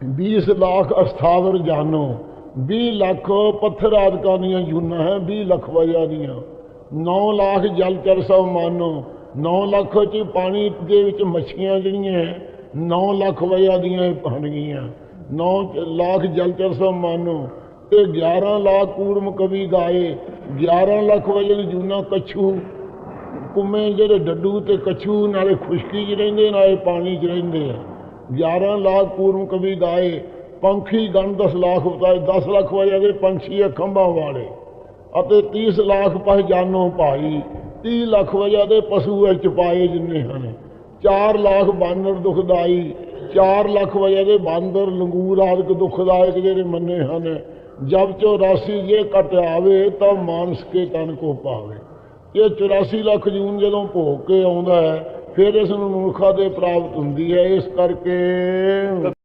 20 ਲੱਖ ਅਸਥਾਵਰ ਜਾਨੋ 20 ਲੱਖ ਪੱਥਰ ਆਦਿਕਾਂ ਦੀਆਂ ਜੂਨਾਂ ਹੈ 20 ਲੱਖ ਵਜਾ ਦੀਆਂ 9 ਲੱਖ ਜਲ ਚਰ ਮਾਨੋ 9 ਲੱਖ ਚ ਪਾਣੀ ਦੇ ਵਿੱਚ ਮੱਛੀਆਂ ਜਿਹੜੀਆਂ 9 ਲੱਖ ਵਜਾ ਦੀਆਂ ਬਣ 9 ਲੱਖ ਜਲ ਚਰ ਸਭ ਮਾਨੋ ਤੇ 11 ਲੱਖ ਕੂਰਮ ਕਵੀ ਗਾਏ 11 ਲੱਖ ਵਜੇ ਜੂਨਾ ਕਛੂ ਕੁੰਮੇ ਜਿਹੜੇ ਡੱਡੂ ਤੇ ਕਛੂ ਨਾਲੇ ਖੁਸ਼ਕੀ 'ਚ ਰਹਿੰਦੇ ਨਾਲੇ ਪਾਣੀ 'ਚ ਰਹਿੰਦੇ ਆ 11 ਲੱਖ ਪੂਰਮ ਕਵੀ ਗਾਏ, ਪੰਖੀ ਗਣ 10 ਲੱਖ ਉਤਾਰੇ 10 ਲੱਖ ਵਜੇ ਦੇ ਪੰਛੀ ਆ ਖੰਭਾਂ ਵਾਲੇ, ਅਤੇ 30 ਲੱਖ ਪਹਿਚਾਨੋ ਭਾਈ 30 ਲੱਖ ਵਜੇ ਦੇ ਪਸ਼ੂ ਵਿੱਚ ਪਾਏ ਜਿੰਨੇ ਹਨ। 4 ਲੱਖ ਬਾਨਰ ਦੁਖਦਾਈ 4 ਲੱਖ ਵਜੇ ਦੇ ਬਾਂਦਰ, ਲੰਗੂਰ ਆਦਿਕ ਦੁਖਦਾਇਕ ਜਿਹੜੇ ਮੰਨੇ ਹਨ। ਜਬ ਚੋ ਰਾਸੀ ਜੇ ਕਟ ਆਵੇ, ਤਾਂ ਮਾਨਸ ਕੇ ਤਨ ਕੋ ਪਾਵੇ। ਇਹ 84 ਲੱਖ ਜੂਨ ਜਦੋਂ ਭੋਗ ਕੇ ਆਉਂਦਾ ਹੈ ਫਿਰ ਇਸ ਨੂੰ ਮਨੁੱਖਾ ਦੇ ਪ੍ਰਾਪਤ ਹੁੰਦੀ ਹੈ ਇਸ ਕਰਕੇ